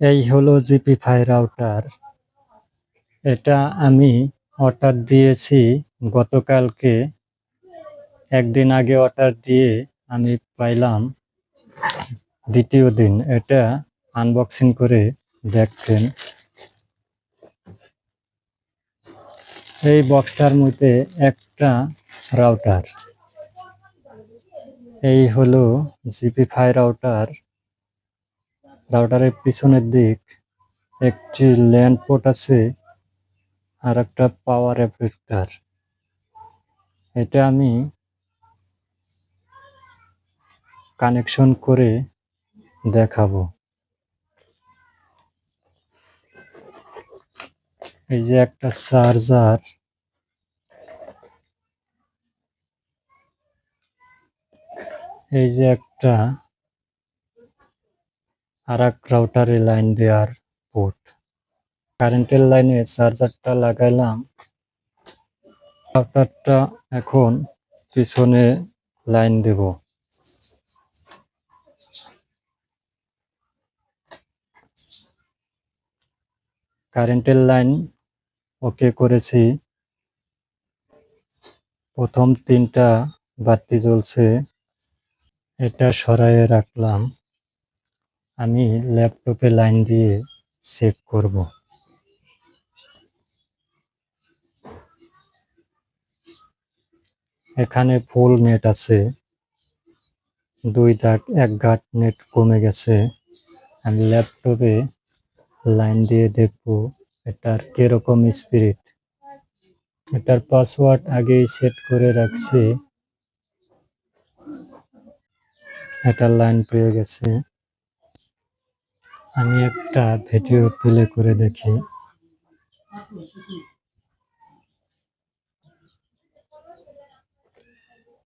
এই হলো GP জিপিফাই router. এটা আমি অর্ডার দিয়েছি গতকালকে। একদিন আগে অর্ডার দিয়ে আমি পাইলাম। দ্বিতীয় দিন এটা আনবক্সিং করে দেখছেন। এই বক্সটার মধ্যে একটা রাউটার। এই হলো জিপি জিপিফাই রাউটার। রাউটারের পিছনের দিক একটি ল্যান্ড পোর্ট আছে আর একটা পাওয়ার অ্যাডাপ্টার এটা আমি কানেকশন করে দেখাবো। এই যে একটা চার্জার। এই যে একটা আর এক রাউটারে লাইন দেওয়ার পোর্ট কারেন্টের লাইনে চার্জারটা লাগাইলাম। রাউটারটা এখন পিছনে লাইন দেব। কারেন্টের লাইন ওকে করেছি। প্রথম তিনটা বাতি জ্বলছে। এটা সরাইয়ে রাখলাম। আমি ল্যাপটপে লাইন দিয়ে চেক করব। এখানে ফুল নেট আছে, দুই দাগ, এক গাঁট নেট কমে গেছে। আমি ল্যাপটপে লাইন দিয়ে দেখব এটার কীরকম স্পিরিট। এটার পাসওয়ার্ড আগেই সেট করে রাখছি। এটার লাইন পেয়ে গেছে। আমি একটা ভিডিও প্লে করে দেখি।